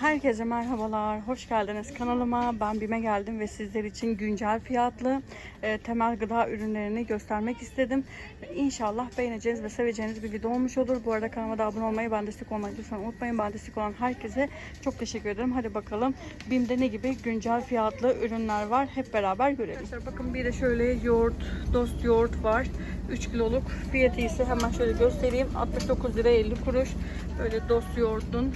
Herkese merhabalar, hoş geldiniz kanalıma. Ben Bime geldim ve sizler için güncel fiyatlı e, temel gıda ürünlerini göstermek istedim. İnşallah beğeneceğiniz ve seveceğiniz bir video olmuş olur. Bu arada kanalıma da abone olmayı, ben destek olmayı lütfen unutmayın. Ben destek olan herkese çok teşekkür ederim. Hadi bakalım Bim'de ne gibi güncel fiyatlı ürünler var hep beraber görelim. Arkadaşlar bakın bir de şöyle yoğurt, dost yoğurt var. 3 kiloluk fiyatı ise hemen şöyle göstereyim. 69 lira 50 kuruş. Böyle dost yoğurdun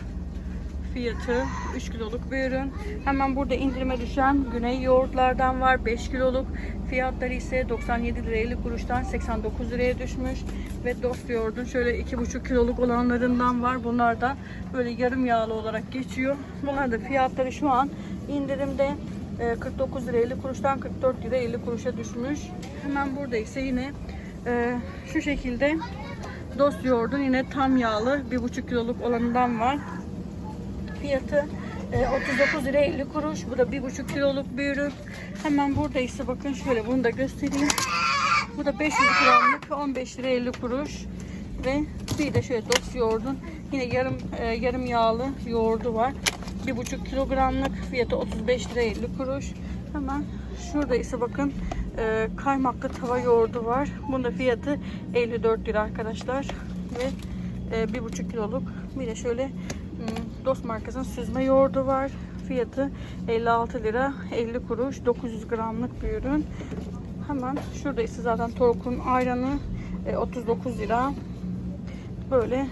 fiyatı 3 kiloluk bir ürün. Hemen burada indirime düşen güney yoğurtlardan var 5 kiloluk. Fiyatları ise 97 lira 50 kuruştan 89 liraya düşmüş. Ve dost yoğurdun şöyle 2,5 kiloluk olanlarından var. Bunlar da böyle yarım yağlı olarak geçiyor. Bunlar da fiyatları şu an indirimde e, 49 lira 50 kuruştan 44 lira 50 kuruşa düşmüş. Hemen burada ise yine e, şu şekilde dost yoğurdun yine tam yağlı 1,5 kiloluk olanından var. Fiyatı e, 39 lira 50 kuruş. Bu da 1,5 kiloluk bir ürün. Hemen burada ise bakın şöyle bunu da göstereyim. Bu da 500 gramlık 15 lira 50 kuruş. Ve bir de şöyle dost yoğurdun yine yarım e, yarım yağlı yoğurdu var. 1,5 kilogramlık fiyatı 35 lira 50 kuruş. Hemen şurada ise bakın e, kaymaklı tava yoğurdu var. Bunun da fiyatı 54 lira arkadaşlar. Ve e, 1,5 kiloluk. Bir de şöyle Dost markasının süzme yoğurdu var. Fiyatı 56 lira 50 kuruş. 900 gramlık bir ürün. Hemen şurada ise zaten Tork'un ayranı e, 39 lira. Böyle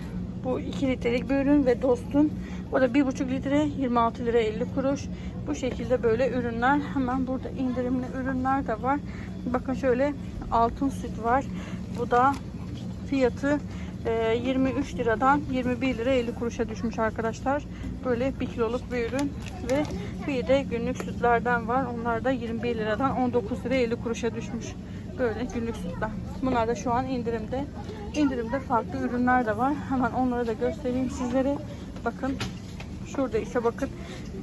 bu 2 litrelik bir ürün ve Dost'un o da 1,5 litre 26 lira 50 kuruş. Bu şekilde böyle ürünler. Hemen burada indirimli ürünler de var. Bakın şöyle altın süt var. Bu da fiyatı e, 23 liradan 21 lira 50 kuruşa düşmüş arkadaşlar. Böyle 1 kiloluk bir ürün ve bir de günlük sütlerden var. Onlar da 21 liradan 19 lira 50 kuruşa düşmüş. Böyle günlük sütler. Bunlar da şu an indirimde. İndirimde farklı ürünler de var. Hemen onları da göstereyim sizlere. Bakın şurada ise bakın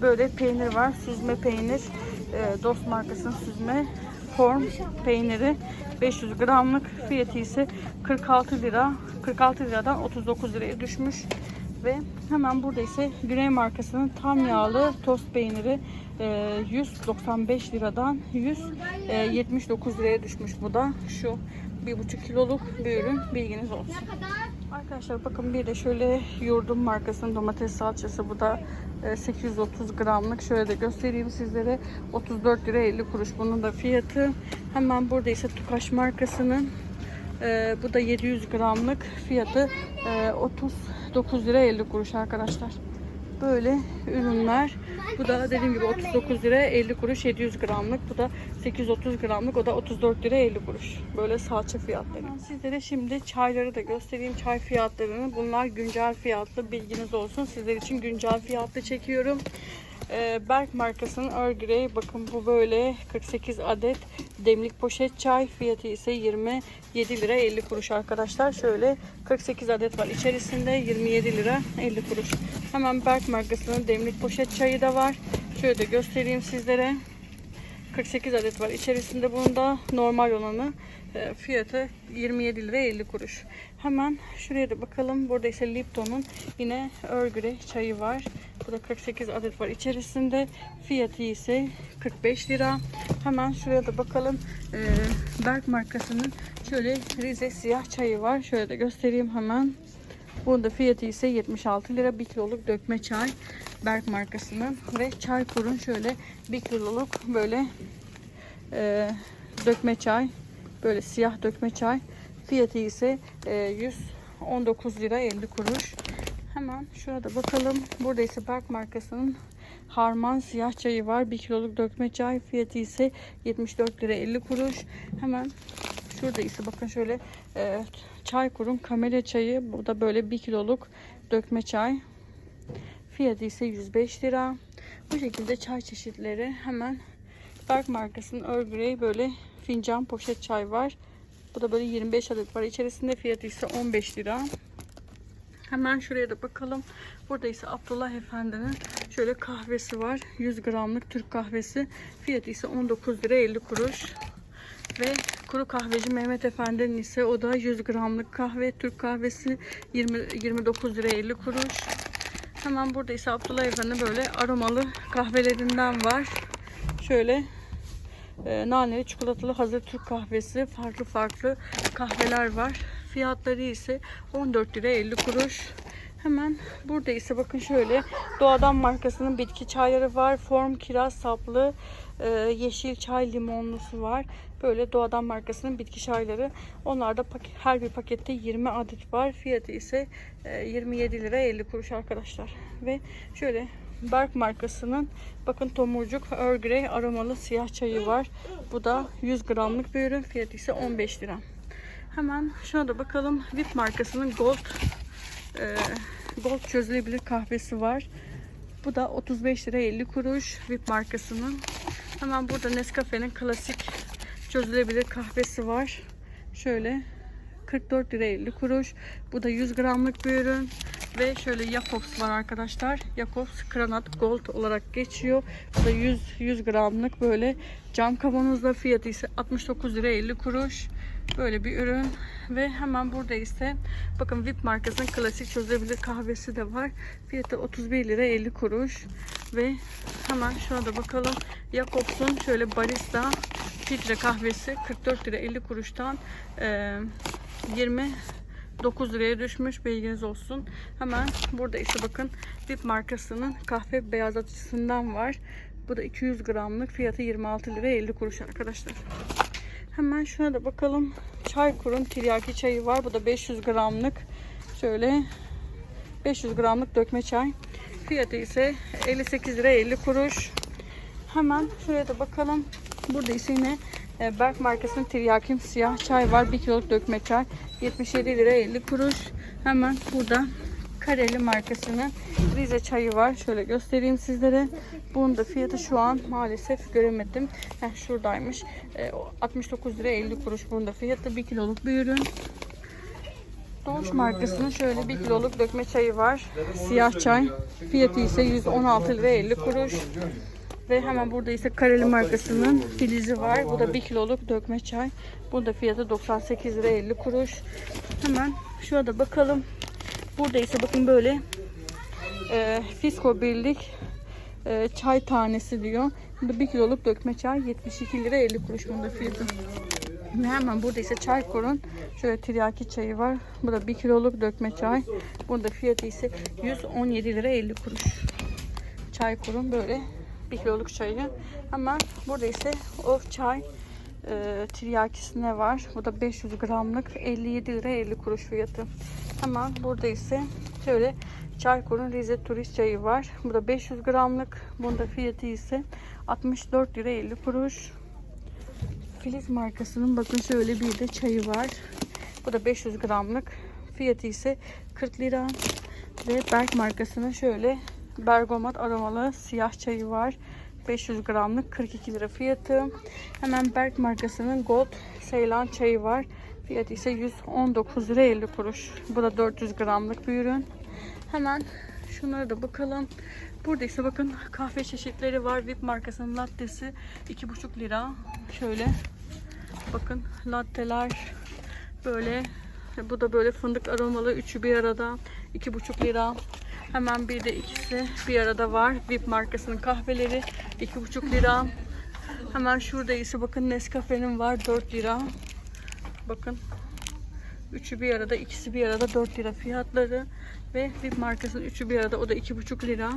böyle peynir var. Süzme peynir. E, Dost markasının süzme form peyniri 500 gramlık. Fiyatı ise 46 lira 46 liradan 39 liraya düşmüş. Ve hemen burada ise Güney markasının tam yağlı tost peyniri e, 195 liradan 179 liraya düşmüş. Bu da şu 1,5 kiloluk bir ürün. Bilginiz olsun. Arkadaşlar bakın bir de şöyle yurdum markasının domates salçası. Bu da e, 830 gramlık. Şöyle de göstereyim sizlere. 34 lira 50 kuruş. Bunun da fiyatı hemen burada ise Tukaş markasının e, bu da 700 gramlık fiyatı e, 39 lira 50 kuruş arkadaşlar böyle ürünler. Bu da dediğim gibi 39 lira 50 kuruş 700 gramlık. Bu da 830 gramlık o da 34 lira 50 kuruş. Böyle salça fiyatları. Sizlere şimdi çayları da göstereyim. Çay fiyatlarını. Bunlar güncel fiyatlı. Bilginiz olsun. Sizler için güncel fiyatlı çekiyorum Berk markasının Earl Grey. Bakın bu böyle. 48 adet demlik poşet çay. Fiyatı ise 27 lira 50 kuruş arkadaşlar. Şöyle 48 adet var içerisinde. 27 lira 50 kuruş. Hemen Berk markasının demlik poşet çayı da var. Şöyle de göstereyim sizlere 48 adet var içerisinde bunda normal olanı e, fiyatı 27 lira 50 kuruş hemen şuraya da bakalım burada ise Lipton'un yine Grey çayı var bu da 48 adet var içerisinde. Fiyatı ise 45 lira. Hemen şuraya da bakalım. Ee, Berk markasının şöyle Rize siyah çayı var. Şöyle de göstereyim hemen. Bunun da fiyatı ise 76 lira. 1 kiloluk dökme çay. Berk markasının. Ve çay kurun şöyle 1 kiloluk böyle e, dökme çay. Böyle siyah dökme çay. Fiyatı ise e, 119 lira 50 kuruş. Hemen şurada bakalım. Burada ise Berk markasının Harman siyah çayı var. 1 kiloluk dökme çay. Fiyatı ise 74 lira 50 kuruş. Hemen şurada ise bakın şöyle e, çay kurun kamera çayı. Bu da böyle 1 kiloluk dökme çay. Fiyatı ise 105 lira. Bu şekilde çay çeşitleri hemen Berk markasının Earl Grey böyle fincan poşet çay var. Bu da böyle 25 adet var. İçerisinde fiyatı ise 15 lira. Hemen şuraya da bakalım. Burada ise Abdullah Efendi'nin şöyle kahvesi var. 100 gramlık Türk kahvesi. Fiyatı ise 19 lira 50 kuruş. Ve kuru kahveci Mehmet Efendi'nin ise o da 100 gramlık kahve Türk kahvesi 20, 29 lira 50 kuruş. Hemen burada ise Abdullah Efendi böyle aromalı kahvelerinden var. Şöyle e, naneli çikolatalı hazır Türk kahvesi farklı farklı kahveler var. Fiyatları ise 14 lira 50 kuruş. Hemen burada ise bakın şöyle Doğadan markasının bitki çayları var. Form kiraz saplı e, yeşil çay limonlusu var. Böyle Doğadan markasının bitki çayları. Onlarda her bir pakette 20 adet var. Fiyatı ise e, 27 lira 50 kuruş arkadaşlar. Ve şöyle Berk markasının bakın tomurcuk Earl Grey aromalı siyah çayı var. Bu da 100 gramlık bir ürün. Fiyatı ise 15 lira. Hemen şuna da bakalım. VIP markasının Gold e, Gold çözülebilir kahvesi var. Bu da 35 lira 50 kuruş VIP markasının. Hemen burada Nescafe'nin klasik çözülebilir kahvesi var. Şöyle 44 lira 50 kuruş. Bu da 100 gramlık bir ürün. Ve şöyle Jacobs var arkadaşlar. Jacobs Granat Gold olarak geçiyor. Bu da 100, 100 gramlık böyle cam kavanozda fiyatı ise 69 lira 50 kuruş. Böyle bir ürün. Ve hemen burada ise bakın VIP markasının klasik çözülebilir kahvesi de var. Fiyatı 31 lira 50 kuruş. Ve hemen şuna da bakalım. Jacobs'un şöyle barista filtre kahvesi 44 lira 50 kuruştan e, 29 liraya düşmüş bilginiz olsun. Hemen burada ise bakın VIP markasının kahve beyazlatıcısından var. Bu da 200 gramlık fiyatı 26 lira 50 kuruş arkadaşlar. Hemen şuna da bakalım. Çaykur'un tiryaki çayı var. Bu da 500 gramlık. Şöyle 500 gramlık dökme çay. Fiyatı ise 58 lira 50 kuruş. Hemen şuraya da bakalım. Burada ise yine e, Berk markasının tiryakim siyah çay var. 1 kiloluk dökme çay. 77 lira 50 kuruş. Hemen burada Kareli markasının Rize çayı var. Şöyle göstereyim sizlere. Bunun da fiyatı şu an maalesef göremedim. Heh, şuradaymış. E, 69 lira 50 kuruş. Bunun da fiyatı 1 kiloluk bir ürün. Doğuş markasının şöyle 1 kiloluk dökme çayı var. Siyah çay. Fiyatı ise 116 lira 50 kuruş. Ve hemen burada ise Kareli markasının filizi var. Bu da 1 kiloluk dökme çay. Bunun da fiyatı 98 lira 50 kuruş. Hemen şurada bakalım. Burada ise bakın böyle e, Fisko Birlik e, çay tanesi diyor. Bu da 1 kiloluk dökme çay 72 lira 50 kuruş bunun da fiyatı. Ve hemen burada ise Çaykur'un şöyle tiryaki çayı var. Bu da 1 kiloluk dökme çay. Bunun da fiyatı ise 117 lira 50 kuruş. Çaykur'un böyle 1 kiloluk çayı. Hemen burada ise of çay e, tiryakisine var. Bu da 500 gramlık 57 lira 50 kuruş fiyatı. Hemen burada ise şöyle Çaykur'un Rize Turist çayı var. Bu da 500 gramlık. Bunda fiyatı ise 64 lira 50 kuruş. Filiz markasının bakın şöyle bir de çayı var. Bu da 500 gramlık. Fiyatı ise 40 lira. Ve Berk markasının şöyle bergamot aromalı siyah çayı var. 500 gramlık 42 lira fiyatı. Hemen Berk markasının Gold Seylan çayı var. Fiyatı ise 119 lira 50 kuruş. Bu da 400 gramlık bir ürün. Hemen şunlara da bakalım. Burada ise bakın kahve çeşitleri var. VIP markasının lattesi 2,5 lira. Şöyle bakın latteler böyle bu da böyle fındık aromalı üçü bir arada 2,5 lira. Hemen bir de ikisi bir arada var. VIP markasının kahveleri 2,5 lira. Hemen şurada ise bakın Nescafe'nin var 4 lira. Bakın Üçü bir arada, ikisi bir arada 4 lira fiyatları. Ve VIP markasının üçü bir arada o da 2,5 lira.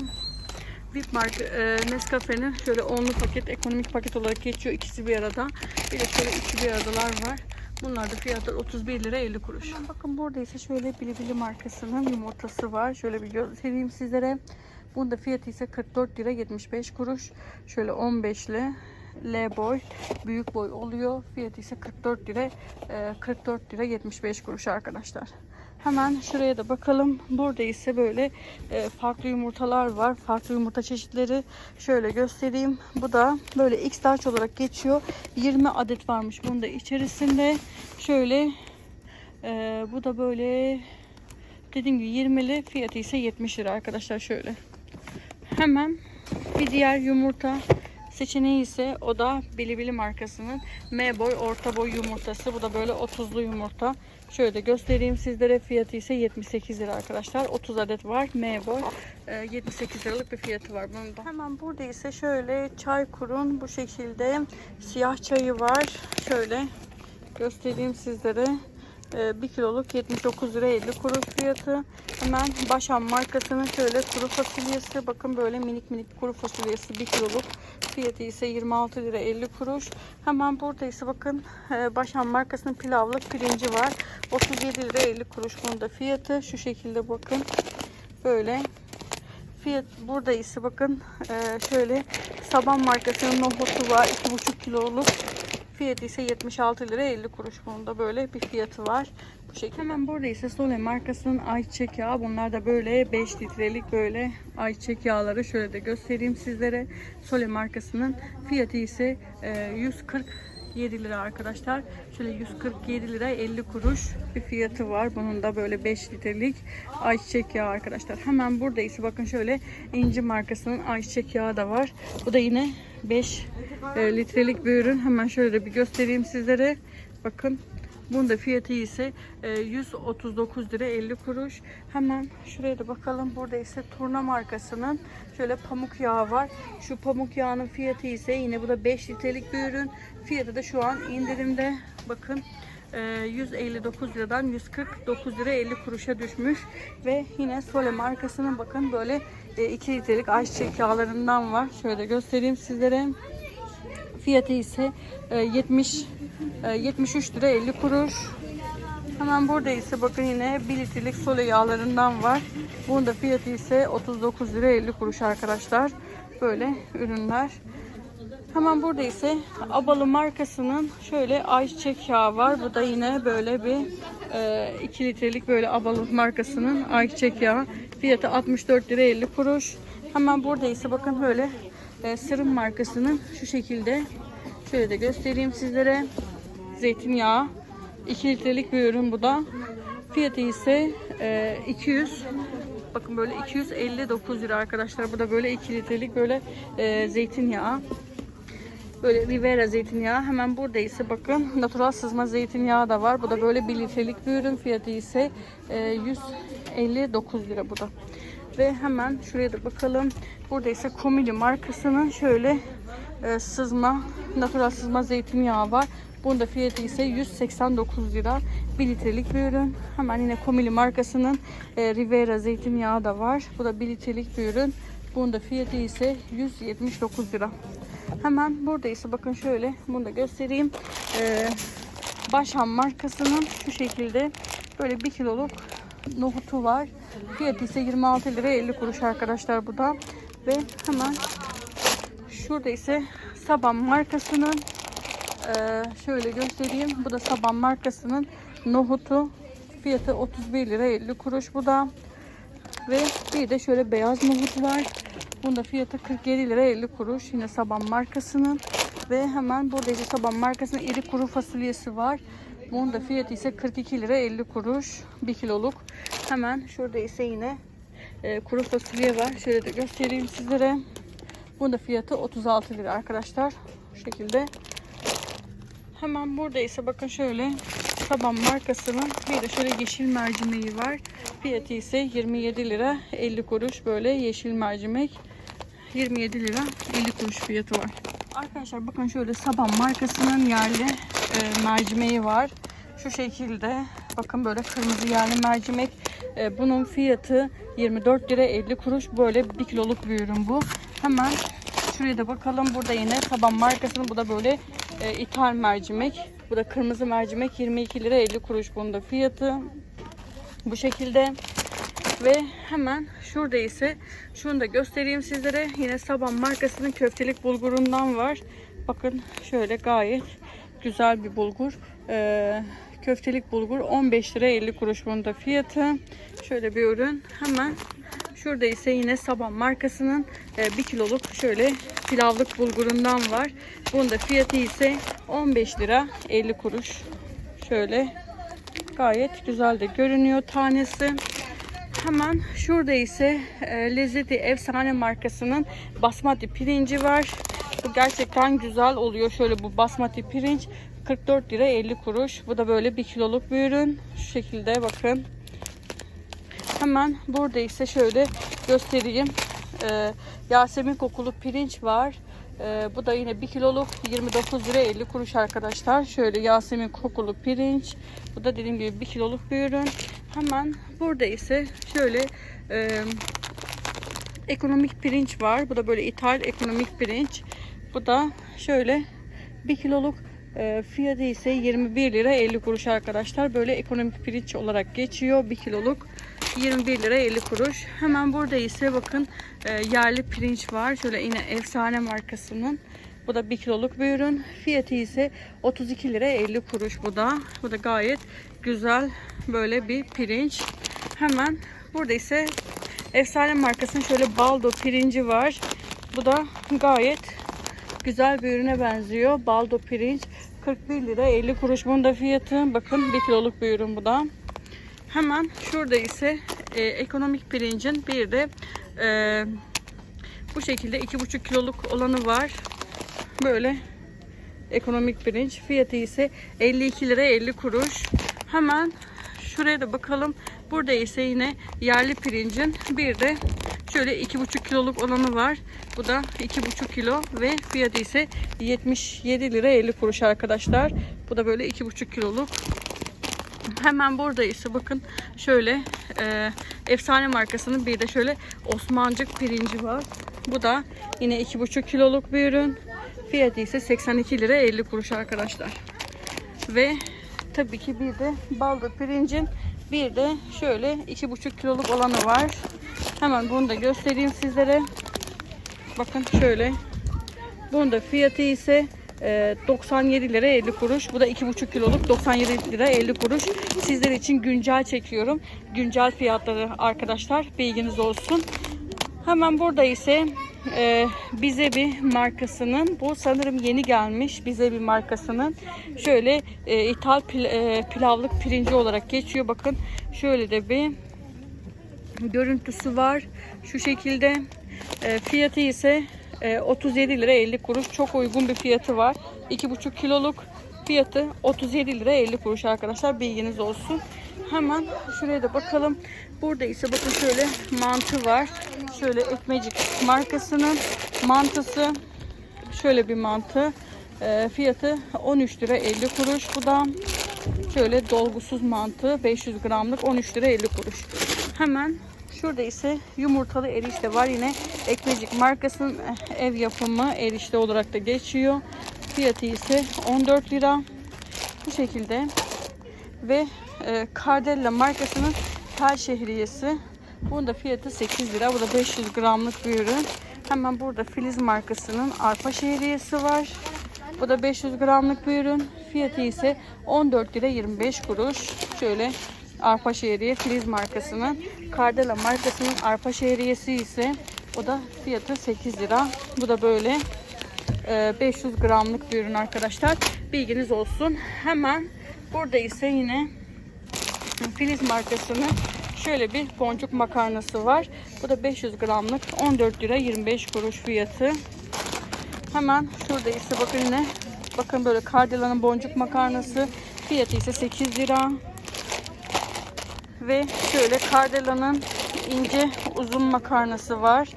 VIP marka e, Nescafe'nin şöyle onlu paket, ekonomik paket olarak geçiyor. ikisi bir arada. Bir de şöyle üçü bir aradalar var. Bunlar da fiyatlar 31 lira 50 kuruş. Bakın burada ise şöyle Bilibili markasının yumurtası var. Şöyle bir göstereyim sizlere. Bunun da fiyatı ise 44 lira 75 kuruş. Şöyle 15'li L boy büyük boy oluyor. Fiyatı ise 44 lira e, 44 lira 75 kuruş arkadaşlar. Hemen şuraya da bakalım. Burada ise böyle e, farklı yumurtalar var. Farklı yumurta çeşitleri. Şöyle göstereyim. Bu da böyle X-Large olarak geçiyor. 20 adet varmış bunda içerisinde. Şöyle e, bu da böyle dediğim gibi 20'li fiyatı ise 70 lira arkadaşlar şöyle. Hemen bir diğer yumurta seçeneği ise o da Bilibili markasının M boy orta boy yumurtası. Bu da böyle 30'lu yumurta. Şöyle de göstereyim sizlere. Fiyatı ise 78 lira arkadaşlar. 30 adet var. M boy. Ee, 78 liralık bir fiyatı var bunun da. Hemen burada ise şöyle çay kurun bu şekilde siyah çayı var. Şöyle göstereyim sizlere. 1 kiloluk 79 lira 50 kuruş fiyatı. Hemen Başan markasının şöyle kuru fasulyesi. Bakın böyle minik minik kuru fasulyesi 1 kiloluk. Fiyatı ise 26 lira 50 kuruş. Hemen burada ise bakın e, Başan markasının pilavlık pirinci var. 37 lira 50 kuruş bunun da fiyatı. Şu şekilde bakın. Böyle Fiyat burada ise bakın e, şöyle Saban markasının nohutu var 2,5 kiloluk fiyatı ise 76 lira 50 kuruş. Bunun da böyle bir fiyatı var. Bu şekilde. Hemen burada ise Sole markasının ayçiçek yağı. Bunlar da böyle 5 litrelik böyle ayçiçek yağları. Şöyle de göstereyim sizlere. Sole markasının fiyatı ise e, 140 7 lira arkadaşlar. Şöyle 147 lira 50 kuruş bir fiyatı var. Bunun da böyle 5 litrelik ayçiçek yağı arkadaşlar. Hemen burada ise bakın şöyle İnci markasının ayçiçek yağı da var. Bu da yine 5 e, litrelik bir ürün. Hemen şöyle bir göstereyim sizlere. Bakın bunun da fiyatı ise e, 139 lira 50 kuruş. Hemen şuraya da bakalım. Burada ise Turna markasının şöyle pamuk yağı var. Şu pamuk yağının fiyatı ise yine bu da 5 litrelik bir ürün. Fiyatı da şu an indirimde. Bakın e, 159 liradan 149 lira 50 kuruşa düşmüş. Ve yine Sole markasının bakın böyle e, 2 litrelik ayçiçek yağlarından var. Şöyle göstereyim sizlere. Fiyatı ise e, 70 e, 73 lira 50 kuruş. Hemen burada ise bakın yine 1 litrelik sole yağlarından var. Bunun da fiyatı ise 39 lira 50 kuruş arkadaşlar. Böyle ürünler. Hemen burada ise Abalı markasının şöyle ayçiçek yağı var. Bu da yine böyle bir e, 2 litrelik böyle Abalı markasının ayçiçek yağı. Fiyatı 64 lira 50 kuruş. Hemen burada ise bakın böyle e, Sırım markasının şu şekilde şöyle de göstereyim sizlere. Zeytinyağı 2 litrelik bir ürün bu da. Fiyatı ise e, 200 bakın böyle 259 lira arkadaşlar. Bu da böyle 2 litrelik böyle e, zeytinyağı. Böyle Rivera zeytinyağı. Hemen burada ise bakın natural sızma zeytinyağı da var. Bu da böyle 1 litrelik bir ürün. Fiyatı ise e, 159 lira bu da. Ve hemen şuraya da bakalım. Burada ise Komili markasının şöyle e, sızma, natural sızma zeytinyağı var. Bunun da fiyatı ise 189 lira. 1 litrelik bir ürün. Hemen yine Komili markasının e, Rivera zeytinyağı da var. Bu da 1 litrelik bir ürün. Bunun da fiyatı ise 179 lira. Hemen burada ise bakın şöyle bunu da göstereyim. Ee, Başhan markasının şu şekilde böyle 1 kiloluk nohutu var. Fiyatı ise 26 lira 50 kuruş arkadaşlar bu da. Ve hemen şurada ise Saban markasının ee, şöyle göstereyim. Bu da Saban markasının nohutu. Fiyatı 31 lira 50 kuruş bu da. Ve bir de şöyle beyaz nohut var. Bunda fiyatı 47 lira 50 kuruş. Yine Saban markasının. Ve hemen burada ise Saban markasının iri kuru fasulyesi var. Bunun da fiyatı ise 42 lira 50 kuruş. 1 kiloluk. Hemen şurada ise yine e, kuru fasulye var. Şöyle de göstereyim sizlere. Bunun da fiyatı 36 lira arkadaşlar. Bu şekilde. Hemen burada ise bakın şöyle Saban markasının bir de şöyle yeşil mercimeği var. Fiyatı ise 27 lira 50 kuruş böyle yeşil mercimek. 27 lira 50 kuruş fiyatı var. Arkadaşlar bakın şöyle Saban markasının yerli e, mercimeği var. Şu şekilde bakın böyle kırmızı yerli mercimek. E, bunun fiyatı 24 lira 50 kuruş. Böyle 1 kiloluk bir ürün bu. Hemen şuraya da bakalım. Burada yine Saban markasının bu da böyle e, ithal mercimek. Bu da kırmızı mercimek 22 lira 50 kuruş bunun da fiyatı. Bu şekilde. Ve hemen şurada ise şunu da göstereyim sizlere. Yine Saban markasının köftelik bulgurundan var. Bakın şöyle gayet güzel bir bulgur. Ee, köftelik bulgur 15 lira 50 kuruş bunun da fiyatı. Şöyle bir ürün. Hemen şurada ise yine Saban markasının 1 kiloluk şöyle pilavlık bulgurundan var. Bunun da fiyatı ise 15 lira 50 kuruş. Şöyle gayet güzel de görünüyor tanesi. Hemen şurada ise e, Lezzeti Efsane markasının basmati pirinci var. Bu gerçekten güzel oluyor. Şöyle bu basmati pirinç 44 lira 50 kuruş. Bu da böyle 1 kiloluk bir ürün. Şu şekilde bakın. Hemen burada ise şöyle göstereyim. Ee, Yasemin kokulu pirinç var. Ee, bu da yine 1 kiloluk 29 lira 50 kuruş arkadaşlar. Şöyle Yasemin kokulu pirinç. Bu da dediğim gibi 1 kiloluk bir ürün. Hemen burada ise şöyle e, ekonomik pirinç var. Bu da böyle ithal ekonomik pirinç. Bu da şöyle 1 kiloluk e, fiyatı ise 21 lira 50 kuruş arkadaşlar. Böyle ekonomik pirinç olarak geçiyor. 1 kiloluk 21 lira 50 kuruş. Hemen burada ise bakın e, yerli pirinç var. Şöyle yine efsane markasının. Bu da 1 kiloluk bir ürün. Fiyatı ise 32 lira 50 kuruş bu da. Bu da gayet güzel böyle bir pirinç. Hemen burada ise efsane markasının şöyle baldo pirinci var. Bu da gayet güzel bir ürüne benziyor. Baldo pirinç 41 lira 50 kuruş. Bunun da fiyatı bakın 1 kiloluk bir ürün bu da. Hemen şurada ise e, ekonomik pirincin bir de e, bu şekilde 2,5 kiloluk olanı var. Böyle ekonomik pirinç. Fiyatı ise 52 lira 50 kuruş. Hemen şuraya da bakalım. Burada ise yine yerli pirincin bir de şöyle 2,5 kiloluk olanı var. Bu da 2,5 kilo ve fiyatı ise 77 lira 50 kuruş arkadaşlar. Bu da böyle 2,5 kiloluk. Hemen burada ise bakın şöyle e, efsane markasının bir de şöyle Osmancık pirinci var. Bu da yine 2,5 kiloluk bir ürün. Fiyatı ise 82 lira 50 kuruş arkadaşlar. Ve tabii ki bir de baldo pirincin bir de şöyle 2,5 kiloluk olanı var. Hemen bunu da göstereyim sizlere. Bakın şöyle. Bunun da fiyatı ise e, 97 lira 50 kuruş. Bu da 2,5 kiloluk 97 lira 50 kuruş. Sizler için güncel çekiyorum. Güncel fiyatları arkadaşlar. Bilginiz olsun. Hemen burada ise e, bize bir markasının bu sanırım yeni gelmiş bize bir markasının şöyle e, ithal pil, e, pilavlık pirinci olarak geçiyor. Bakın şöyle de bir görüntüsü var. Şu şekilde e, fiyatı ise e, 37 lira 50 kuruş. Çok uygun bir fiyatı var. 2,5 kiloluk fiyatı 37 lira 50 kuruş arkadaşlar. Bilginiz olsun. Hemen şuraya da bakalım. Burada ise bakın şöyle mantı var. Şöyle ekmecik markasının mantısı. Şöyle bir mantı. E, fiyatı 13 lira 50 kuruş. Bu da şöyle dolgusuz mantı 500 gramlık 13 lira 50 kuruş. Hemen şurada ise yumurtalı erişte var. Yine ekmecik markasının eh, ev yapımı erişte olarak da geçiyor. Fiyatı ise 14 lira. Bu şekilde. Ve e, Cardella markasının tel şehriyesi. Bunun da fiyatı 8 lira. Bu da 500 gramlık bir ürün. Hemen burada Filiz markasının arpa şehriyesi var. Bu da 500 gramlık bir ürün. Fiyatı ise 14 lira 25 kuruş. Şöyle arpa şehriye Filiz markasının. Cardella markasının arpa şehriyesi ise o da fiyatı 8 lira. Bu da böyle e, 500 gramlık bir ürün arkadaşlar. Bilginiz olsun. Hemen burada ise yine Filiz markasının şöyle bir boncuk makarnası var. Bu da 500 gramlık 14 lira 25 kuruş fiyatı. Hemen şurada ise bakın yine bakın böyle Cardella'nın boncuk makarnası fiyatı ise 8 lira. Ve şöyle Cardella'nın ince uzun makarnası var.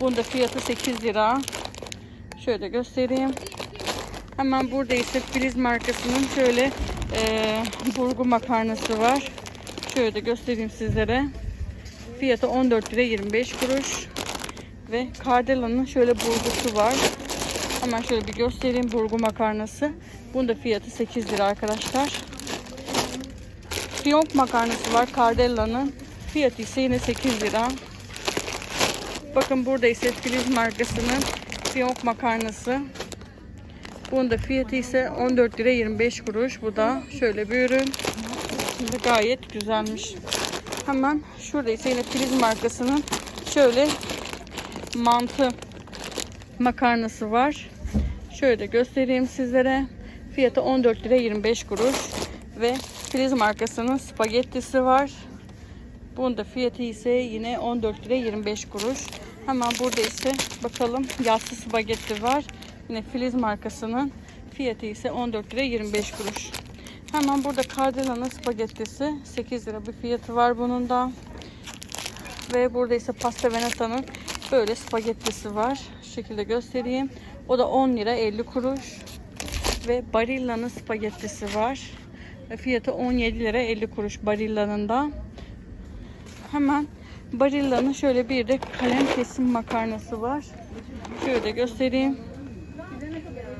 Bunun da fiyatı 8 lira. Şöyle göstereyim. Hemen burada ise Filiz markasının şöyle e, burgu makarnası var. Şöyle de göstereyim sizlere. Fiyatı 14 lira 25 kuruş. Ve Cardella'nın şöyle burgusu var. Hemen şöyle bir göstereyim burgu makarnası. Bunun da fiyatı 8 lira arkadaşlar. Fiyonk makarnası var Cardella'nın. Fiyatı ise yine 8 lira. Bakın burada ise Filiz markasının fiyonk makarnası. Bunun da fiyatı ise 14 lira 25 kuruş. Bu da şöyle bir ürün. Bu gayet güzelmiş. Hemen şurada ise yine Filiz markasının şöyle mantı makarnası var. Şöyle göstereyim sizlere. Fiyatı 14 lira 25 kuruş. Ve Filiz markasının spagettisi var. Bunun da fiyatı ise yine 14 lira 25 kuruş. Hemen burada ise bakalım yassı spagetti var. Yine Filiz markasının fiyatı ise 14 lira 25 kuruş. Hemen burada Cardinal'ın spagettisi 8 lira bir fiyatı var bunun da. Ve burada ise Pasta Veneta'nın böyle spagettisi var. Şu şekilde göstereyim. O da 10 lira 50 kuruş. Ve Barilla'nın spagettisi var. Fiyatı 17 lira 50 kuruş Barilla'nın da. Hemen Barilla'nın şöyle bir de kalem kesim makarnası var. Şöyle de göstereyim.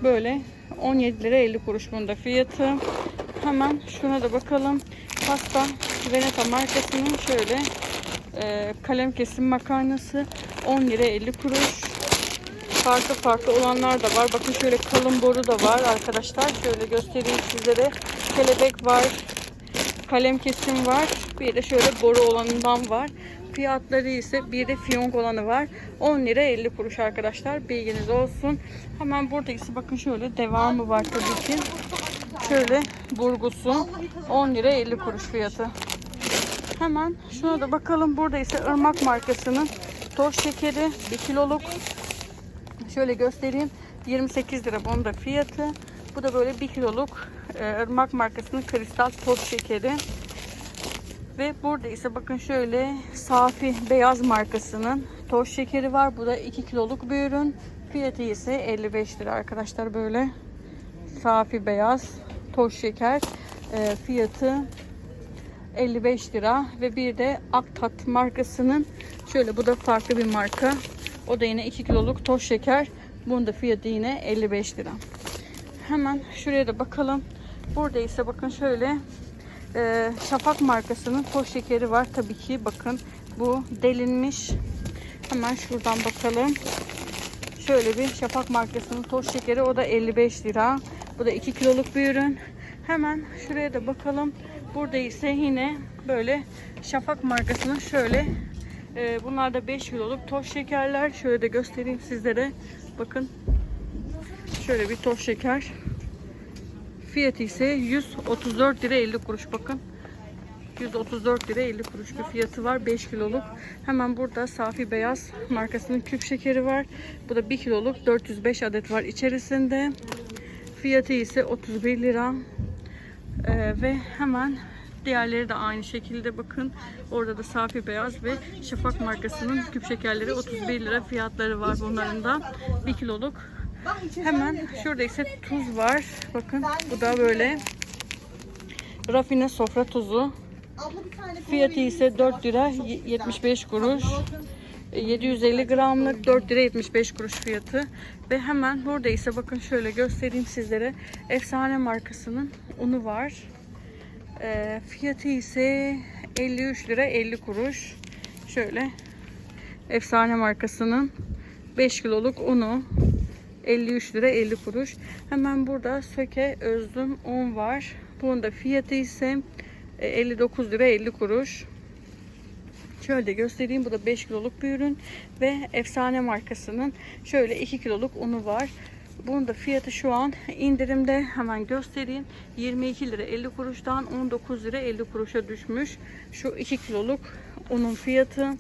Böyle 17 lira 50 kuruş bunda fiyatı. Hemen şuna da bakalım. Pasta Veneta markasının şöyle e, kalem kesim makarnası 10 lira 50 kuruş. Farklı farklı olanlar da var. Bakın şöyle kalın boru da var arkadaşlar. Şöyle göstereyim sizlere. Kelebek var. Kalem kesim var. Bir de şöyle boru olanından var. Fiyatları ise bir de fiyonk olanı var. 10 lira 50 kuruş arkadaşlar. Bilginiz olsun. Hemen burada ise bakın şöyle devamı var tabii ki. Şöyle burgusu 10 lira 50 kuruş fiyatı. Hemen şuna da bakalım. Burada ise Irmak markasının toz şekeri 1 kiloluk. Şöyle göstereyim. 28 lira bunun da fiyatı. Bu da böyle 1 kiloluk e, markasının kristal toz şekeri. Ve burada ise bakın şöyle Safi Beyaz markasının toz şekeri var. Bu da 2 kiloluk bir ürün. Fiyatı ise 55 lira arkadaşlar böyle. Safi Beyaz toz şeker. E, fiyatı 55 lira ve bir de Aktat markasının şöyle bu da farklı bir marka. O da yine 2 kiloluk toz şeker. Bunun da fiyatı yine 55 lira. Hemen şuraya da bakalım. Burada ise bakın şöyle e, Şafak markasının toz şekeri var. Tabii ki bakın bu delinmiş. Hemen şuradan bakalım. Şöyle bir Şafak markasının toz şekeri. O da 55 lira. Bu da 2 kiloluk bir ürün. Hemen şuraya da bakalım. Burada ise yine böyle Şafak markasının şöyle e, bunlar da 5 kiloluk toz şekerler. Şöyle de göstereyim sizlere. Bakın. Şöyle bir toz şeker. Fiyatı ise 134 lira 50 kuruş bakın. 134 lira 50 kuruş bir fiyatı var. 5 kiloluk. Hemen burada Safi Beyaz markasının küp şekeri var. Bu da 1 kiloluk 405 adet var içerisinde. Fiyatı ise 31 lira. Ee, ve hemen diğerleri de aynı şekilde bakın. Orada da Safi Beyaz ve Şafak markasının küp şekerleri 31 lira fiyatları var bunların da. 1 kiloluk. Hemen şurada ise tuz var. Bakın bu da böyle rafine sofra tuzu. Fiyatı ise 4 lira 75 kuruş. 750 gramlık 4 lira 75 kuruş fiyatı. Ve hemen burada ise bakın şöyle göstereyim sizlere. Efsane markasının unu var. E, fiyatı ise 53 lira 50 kuruş. Şöyle efsane markasının 5 kiloluk unu 53 lira 50 kuruş. Hemen burada söke özlüm un var. Bunun da fiyatı ise e, 59 lira 50 kuruş. Şöyle göstereyim. Bu da 5 kiloluk bir ürün ve efsane markasının şöyle 2 kiloluk unu var. Bunun da fiyatı şu an indirimde. Hemen göstereyim. 22 lira 50 kuruştan 19 lira 50 kuruşa düşmüş. Şu 2 kiloluk unun fiyatı.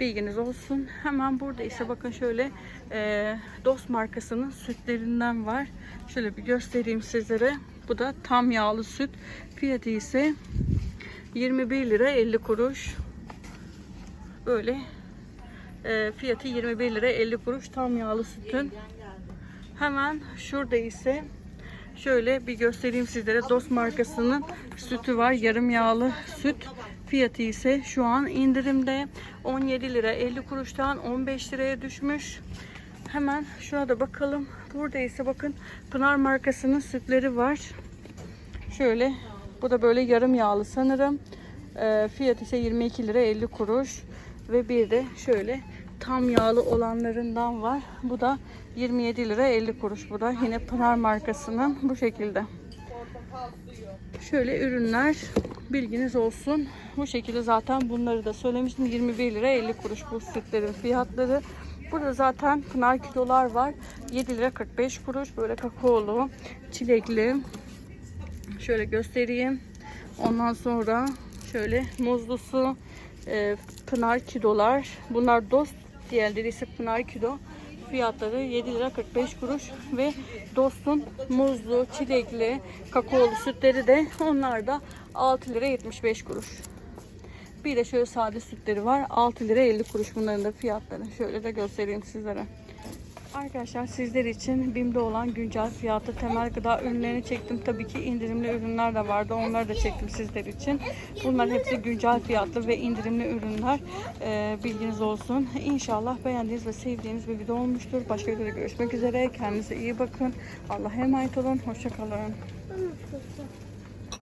Bilginiz olsun. Hemen burada ise bakın şöyle e, Dost markasının sütlerinden var. Şöyle bir göstereyim sizlere. Bu da tam yağlı süt. Fiyatı ise 21 lira 50 kuruş. Böyle e, fiyatı 21 lira 50 kuruş tam yağlı sütün. Hemen şurada ise şöyle bir göstereyim sizlere. Dost markasının sütü var. Yarım yağlı süt. Fiyatı ise şu an indirimde 17 lira 50 kuruştan 15 liraya düşmüş. Hemen şurada bakalım. Burada ise bakın Pınar markasının sütleri var. Şöyle bu da böyle yarım yağlı sanırım. E, fiyatı ise 22 lira 50 kuruş. Ve bir de şöyle tam yağlı olanlarından var. Bu da 27 lira 50 kuruş. Bu da yine Pınar markasının bu şekilde. Şöyle ürünler bilginiz olsun. Bu şekilde zaten bunları da söylemiştim. 21 lira 50 kuruş bu sütlerin fiyatları. Burada zaten Pınar kilolar var. 7 lira 45 kuruş. Böyle kakaolu, çilekli. Şöyle göstereyim. Ondan sonra şöyle muzlusu, e, Pınar kilolar. Bunlar dost. Diğerleri ise Pınar kilo. Fiyatları 7 lira 45 kuruş ve Dost'un muzlu, çilekli, kakaolu sütleri de onlar da 6 lira 75 kuruş. Bir de şöyle sade sütleri var. 6 lira 50 kuruş bunların da fiyatları. Şöyle de göstereyim sizlere. Arkadaşlar sizler için BİM'de olan güncel fiyatı temel gıda ürünlerini çektim. Tabii ki indirimli ürünler de vardı. Onları da çektim sizler için. Bunlar hepsi güncel fiyatlı ve indirimli ürünler. Ee, bilginiz olsun. İnşallah beğendiğiniz ve sevdiğiniz bir video olmuştur. Başka videoda görüşmek üzere. Kendinize iyi bakın. Allah'a emanet olun. Hoşçakalın.